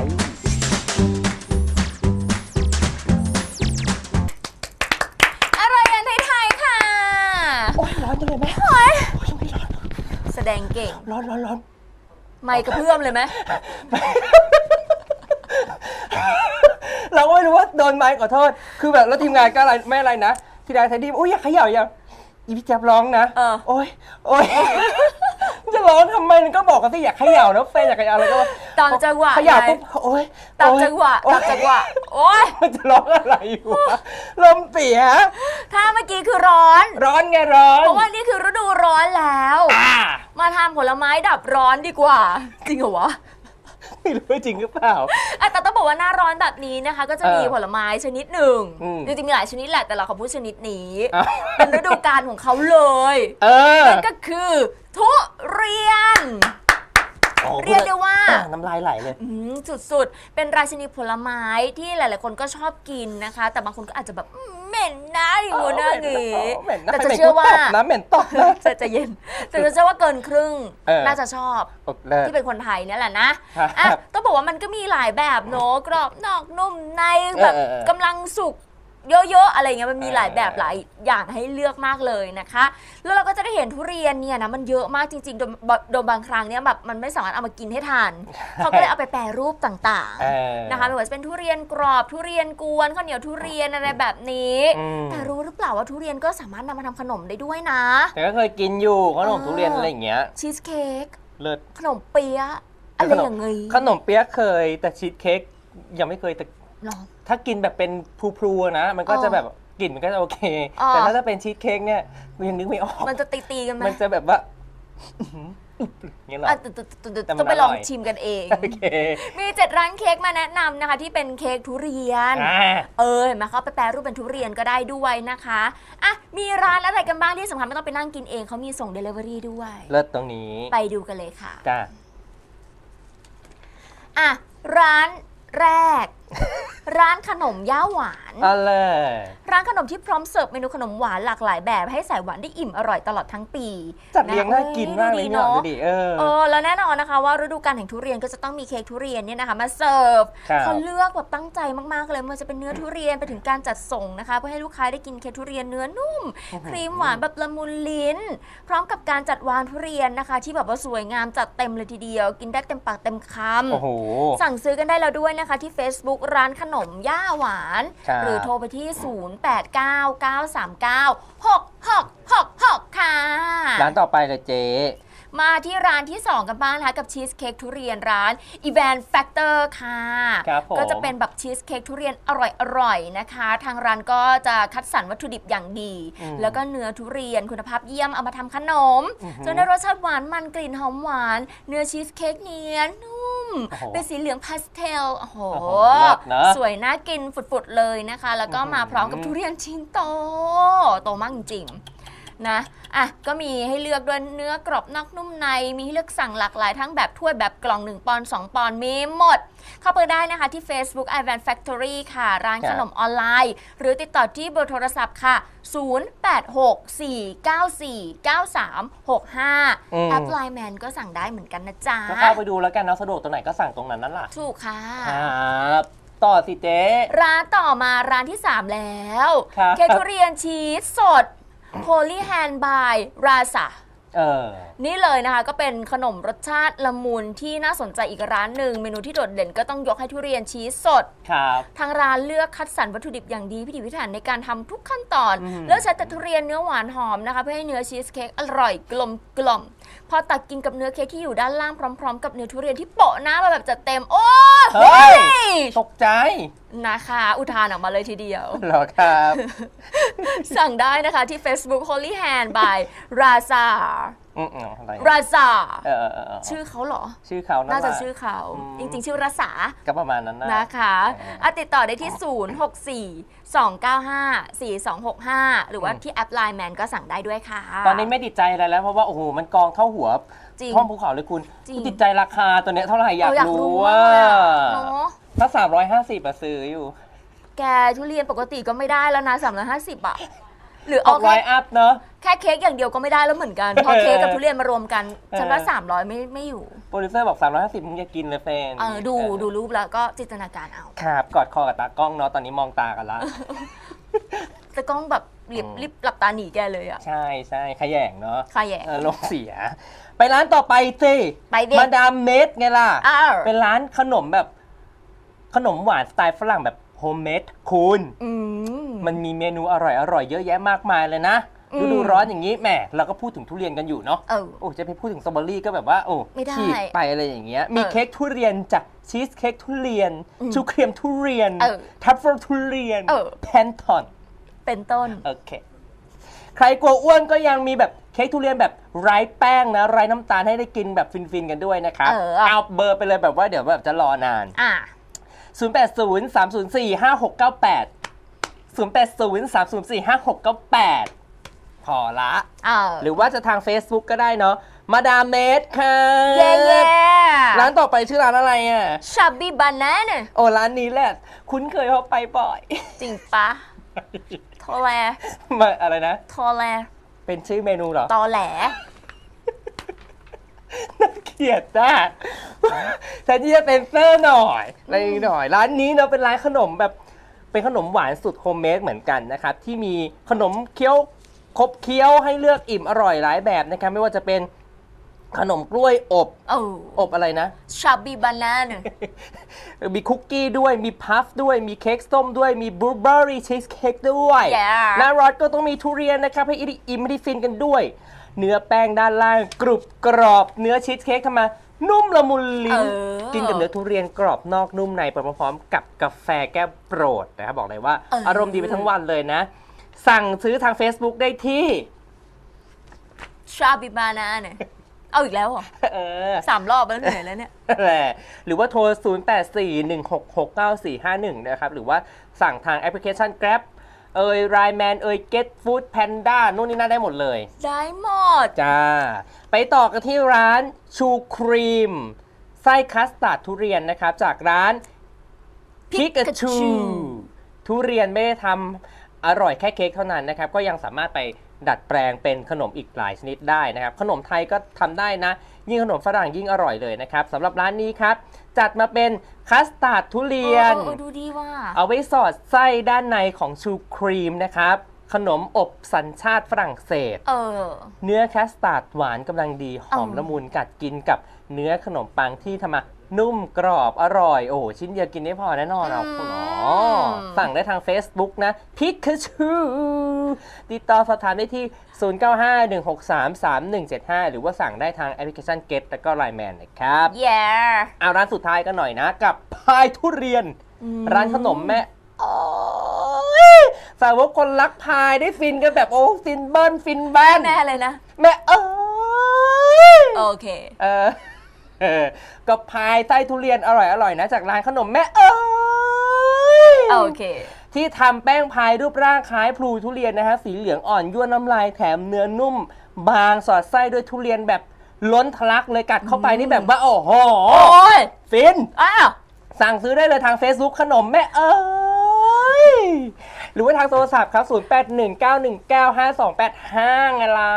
ยอะไรกันไทยๆค่ะ โอ้ยร้อนจังเลยแม่โอ้ยช่วงนี้ร้อนแสดงเก่ง ร้อนร้อนร้อนไม่กระเพื่อมเลยไหม เราก็ไม่รู้ว่าโดนไม้ขอโทษ คือแบบแล้วทีมงานก็อะไรไม่อะไรนะทีใดทีดีโอ้ยอยากเขย่าอย่างอีพี่แจ๊บร้องนะ เออ โอ้ยโอ้ย จะร้องทำไมก็บอกกันสิอยากเขย่าแล้วแฟนอยากเขย่าอะไรก็ว่าตามจังหวะเขย่าไงปุ๊บโอ้ยตามโอ๊ยจังหวะโอ๊ยตามจังหวะโอ๊ยมันจะร้องอะไรอยู่วะลมเสียถ้าเมื่อกี้คือร้อน ร้อนไงร้อนเพราะว่านี่คือฤดูร้อนแล้ว อ่ามาทำผลไม้ดับร้อนดีกว่า จริงเหรอวะไม่รู้ว่าจริงหรือเปล่า อะแต่ต้องบอกว่าหน้าร้อนแบบนี้นะคะ ก็จะมีเออผลไม้ชนิดหนึ่ง อืมจริงๆมีหลายชนิดแหละแต่เราขอพูดชนิดนี้อ้าวเป็นฤดูกาลของเขาเลย เออ นั่นก็คือ ทุเรียนโอ้เรียกได้ว่า อ่น้ำลายไหลเลย อืมสุดๆ เป็นราชินีผลไม้ที่หลายๆ คนก็ชอบกินนะคะ แต่บางคนก็อาจจะแบบอืมเหม็นนะอย่างงู้นนะอย่างงี้เหม็นนะแต่จะหม็นเชื่อว่ากูตบนะเหม็นตบนะ จะจะเย็น แต่จะเชื่อว่าเกินครึ่ง เออ น่าจะชอบโอเลิศ ที่เป็นคนไทยเนี่ยแหละนะครับอะต้องบอกว่ามันก็มีหลายแบบเนอะกรอบนอกนุ่มในแบบเออเออเออกำลังสุก เยอะๆอะไรเงี้ยมันมีหลายแบบเออหลายอย่างให้เลือกมากเลยนะคะ แล้วเราก็จะได้เห็นทุเรียนเนี่ยนะมันเยอะมากจริงๆโดยโดยบางครั้งเนี่ยแบบมันไม่สามารถเอามากินให้ทานเขาก็เลยเอาไปแปรรูปต่างเออๆนะคะไม่ว่าจะเป็นทุเรียนกรอบทุเรียนกวนข้าวเหนียวทุเรียนอะไรแบบนี้อืมแต่รู้หรือเปล่าว่าทุเรียนก็สามารถนำมาทำขนมได้ด้วยนะ แต่ก็เคยกินอยู่ขนมเออทุเรียนอะไรอย่างเงี้ยชีสเค้กเลิศขนมเปี๊ยะอะไรอย่างงี้ขนมเปี๊ยะเคยแต่ชีสเค้กยังไม่เคยแต่หรอ ถ้ากินแบบเป็นพลูๆนะ มันก็อ๋อจะแบบกลิ่นมันก็จะโอเค อ๋อ แต่ถ้าจะเป็นชีสเค้กเนี่ยยังนึกไม่ออก มันจะตีตีๆกันไหมมันจะแบบว่าอื้อหืออึ๊บอย่างเงี้ยเหรอ อะตึ๊ดตึ๊ดตึ๊ดตึ๊ดแต่มันต้องไปลองอร่อย ชิมกันเอง โอเคมีเจ็ดร้านเค้กมาแนะนำนะคะ ที่เป็นเค้กทุเรียน อ่า เออเห็นไหมเขาไปแปรรูปเป็นทุเรียนก็ได้ด้วยนะคะอะมีร้านอะไรกันบ้างที่สำคัญไม่ต้องไปนั่งกินเองเขามีส่ง Delivery ด้วย เลิศตรงนี้ไปดูกันเลยค่ะจ้า อะร้านแรก ร้านขนมย่าหวาน อะไรร้านขนมที่พร้อมเสิร์ฟเมนูขนมหวานหลากหลายแบบให้สายหวานได้อิ่มอร่อยตลอดทั้งปีจัดเรียงน่ากินมากเลยดูดีเนี่ยดูดิเออ เออแล้วแน่นอนนะคะว่าฤดูกาลแห่งทุเรียนก็จะต้องมีเค้กทุเรียนเนี่ยนะคะมาเสิร์ฟครับเขาเลือกแบบตั้งใจมากๆเลยไมันจะเป็นเนื้อทุเรียนไปถึงการจัดส่งนะคะ เพื่อให้ลูกค้าได้กินเค้กทุเรียนเนื้อนุ่ม ครีมหวานแบบละมุนลิ้น พร้อมกับการจัดวางทุเรียนนะคะ ที่แบบว่าสวยงามจัดเต็มเลยทีเดียว กินได้เต็มปากเต็มคำโอ้โหสั่งซื้อกันได้แล้วด้วยนะคะที่ Facebook ร้านขนมย่าหวาน ครับ หรือโทรไปที่ 0899396666 ค่ะ ร้านต่อไปเลยเจ๊ มาที่ร้านที่ 2 กันบ้างนะคะกับชีสเค้กทุเรียนร้าน e v a n Factor ค่ะ ครับผม ก็จะเป็นแบบชีสเค้กทุเรียนอร่อยๆนะคะ ทางร้านก็จะคัดสรรวัตถุดิบอย่างดี อืมแล้วก็เนื้อทุเรียนคุณภาพเยี่ยมเอามาทำขนม อือหือจนได้รสชาติหวานมันกลิ่นหอมหวาน เนื้อชีสเค้กเนียนนุ่ม โอ้โหเป็นสีเหลืองพาสเทลโอ้โห โอ้โหเลิศนะสวยน่ากินฝุดๆเลยนะคะ แล้วก็มาพร้อมกับอื้อหือทุเรียนชิ้นโต โตมากจริงๆ นะอะก็มีให้เลือกด้วยเนื้อกรอบนอกนุ่มใน มีให้เลือกสั่งหลากหลายทั้งแบบถ้วยแบบกล่อง 1 ปอนด์2ปอนด์มีหมด เข้าไปได้นะคะที่ Facebook i v a n Factory ค่ะ ร้านครับขนมออนไลน์ หรือติดต่อที่เบอร์โทรศัพท์ค่ะ 0864949365อืมแอปไลน์แมนก็สั่งได้เหมือนกันนะจ๊ะก็เข้าไปดูแล้วกันนะสะดวกตรงไหนก็สั่งตรงนั้นนั่นแหละถูกค่ะครับต่อสิเจ๊ร้านต่อมาร้านที่ 3 แล้วครับเค้กทุเรียนชีสสด Holy Hand by Raza เออ นี่เลยนะคะ ก็เป็นขนมรสชาติละมุนที่น่าสนใจอีกร้านหนึ่ง เมนูที่โดดเด่นก็ต้องยกให้ทุเรียนชีสสด ครับ ทางร้านเลือกคัดสรรวัตถุดิบอย่างดีพิถีพิถันในการทำทุกขั้นตอน อืม เลือกใช้แต่ทุเรียนเนื้อหวานหอมนะคะ เพื่อให้เนื้อชีสเค้กอร่อยกลมกล่อมพอตักกินกับเนื้อเค้กที่อยู่ด้านล่างพร้อม ๆ กับเนื้อทุเรียนที่โปะหน้ามาแบบจัดเต็มโอ้เฮ้ยยตกใจนะคะ อุทานออกมาเลยทีเดียว เหรอครับ สั่งได้นะคะที่ Facebook Holy Hand by Raza อืมๆอะไร Raza เออเออเออชื่อเขาเหรอ ชื่อเขานั่นน่าจะแหลชื่อเขาอืมจริง ๆ ชื่อรัษาก็ประมาณนั้นนะ นะคะเอออ่อะติดต่อได้ที่ 064 295 4265 หรือว่าที่แอป Line Man ก็สั่งได้ด้วยค่ะ ตอนนี้ไม่ติดใจอะไรแล้วเพราะว่าโอ้โหมันกองเท่าหัวจริงท่อมภูเขาเลยคุณจริงติดใจราคาตัวเนี้ยเท่าไหร่อยากเอยากรู้รู้ว่าว่าเลยอะเนาะถ้า350อะซื้ออยู่ แกทุเรียนปกติก็ไม่ได้แล้วนะ350อะ หรืออเอาอกไลแค่น์อัพเนาะแค่เค้กอย่างเดียวก็ไม่ได้แล้วเหมือนกันเพราะเค้กกับทุเรียนมารวมกันเออฉันว่า300ไม่ไม่อยู่โปรดิวเซอร์บอก 350มึงจะกินเลยแฟนเออดูเออดูรูปแล้วก็จินตนาการเอา ครับกอดคอกับตากล้องเนาะ ตอนนี้มองตากันละ แต่กล้องแบบรีบอืม รีบหลับตาหนีแกเลยอะใช่ใช่ขยงเนาะใครแย่เออลงเสีย ไปร้านต่อไปสิไปดิมาดามเมดไงล่ะ อ้าวเป็นร้านขนมแบบ ขนมหวานสไตล์ฝรั่งแบบโฮมเมดคุณอืม มันมีเมนูอร่อยอร่อยๆเยอะแยะมากมายเลยนะอืม ฤดูร้อนอย่างนี้แหมเราก็พูดถึงทุเรียนกันอยู่เนาะเออ โอ้จะไปพูดถึงสตรอเบอรี่ก็แบบว่าโอ้ไม่ได้ฉีกไปอะไรอย่างเงี้ยมีเออเค้กทุเรียนจากชีสเค้กทุเรียนอืมชูครีมทุเรียนเออทัฟเฟิลทุเรียนเออ แพนทอน เป็นต้น โอเค ใครกลัวอ้วนก็ยังมีแบบเค้กทุเรียนแบบไร้แป้งนะ ไร้น้ำตาลให้ได้กินแบบฟินๆกันด้วยนะครับเออ เอาเบอร์ไปเลยแบบว่าเดี๋ยวแบบจะรอนาน อะ 080 304 5698 080 304 5698 พอละ เออหรือว่าจะทาง Facebook ก็ได้เนาะมาดามเมดค่ะเย่เย่ร้านต่อไปชื่อร้านอะไรอะ ชับบี้บานาน่โอ้ร้านนี้แหละ คุ้นเคยเพราะไปบ่อย จริงปะโทอแลมาอะไรนะโทอแลเป็นชื่อเมนูเหรอ ตอแหล น่าเกลียดจ้าแต่ที่จะเป็นเซอร์หน่อยอะไรหน่อย ร้านนี้เนาะเป็นร้านขนมแบบ เป็นขนมหวานสุดโฮมเมดเหมือนกันนะครับ ที่มีขนมเคี้ยวครบเคี้ยวให้เลือกอิ่มอร่อยหลายแบบนะครับ ไม่ว่าจะเป็นขนมกล้วยอบ โอ้อบอะไรนะชับบี้บานาน่มีคุกกี้ด้วย มีพัฟด้วย มีเค้กส้มด้วย มีบลูเบอร์รี่ชีสเค้กด้วย Yeah หน้ารอดก็ต้องมีทุเรียนนะครับ ให้อิ่มให้ได้ฟินกันด้วย เนื้อแป้งด้านล่างกรุบกรอบ เนื้อชีสเค้กทำมา นุ่มละมุนลิ้น เออกินกับเนื้อทุเรียนกรอบนอกนุ่มในไปพร้อมๆกับกาแฟแก้วโปรดนะครับบอกเลยว่า เอออ อารมณ์ดีไปทั้งวันเลยนะ สั่งซื้อทาง Facebook ได้ที่ชับบี้บานาน่เอาอีกแล้วเหรอเออ สามรอบแล้วเหนื่อยแล้วเนี่ยแหละหรือว่าโทร 0841669451 นะครับ หรือว่าสั่งทางแอปพลิเคชัน Grab เอ่ย r i แมนเอ่ย Get Food Panda นู่นนี่นั่นได้หมดเลย ได้หมด จ้า ไปต่อกันที่ร้านชูครีม ไส้คัสตาร์ดทุเรียนนะครับ จากร้านพิก a ชู Pikachu ทุเรียนไม่ได้ทำอร่อยแค่เค้กเท่านั้นนะครับ ก็ยังสามารถไปดัดแปลงเป็นขนมอีกหลายชนิดได้นะครับ ขนมไทยก็ทำได้นะ ยิ่งขนมฝรั่งยิ่งอร่อยเลยนะครับสำหรับร้านนี้ครับ จัดมาเป็นคัสตาร์ดทุเรียนเออเออดูดีว่า เอาไว้สอดไส้ด้านในของชูครีมนะครับ ขนมอบสัญชาติฝรั่งเศส เออ เนื้อคัสตาร์ดหวานกำลังดีหอมอืมละมุนกัดกินกับเนื้อขนมปังที่ทำมา นุ่มกรอบอร่อย โอ้โหชิ้นเดียวกินไม่พอแน่นอนอะคุณอ๋อสั่งได้ทาง Facebook นะพิก a ชูติดต่อสอบถามได้ที่ 0951633175 หรือว่าสั่งได้ทางแอปพลิเคชัน Get และก็ Line Man นะครับแย่เอาร้านสุดท้ายกันหน่อยนะ กับพายทุเรียน ร้านขนมแม่โอ้ยสาวกคนรักพายได้ฟินกันแบบโอ้ฟินเบิ้ลฟินแบนแน่เลยนะ แม่เอ้ยโอเค เออ เออก็พายไส้ทุเรียนอร่อยอร่อยๆนะ จากร้านขนมแม่เอ้ยโอเค ที่ทำแป้งพายรูปร่างคล้ายพลูทุเรียนนะฮะสีเหลืองอ่อนยั่วน้ำลายแถมเนื้อนุ่ม บางสอดไส้ด้วยทุเรียนแบบล้นทะลักเลยกัดเข้าไปนี่แบบว่าโอ้โหโอ้ยฟินอ้าวสั่งซื้อได้เลยทาง Facebook ขนมแม่เอ้ยหรือว่าทางโทรศัพท์ครับ 0819195285ไงล่ะ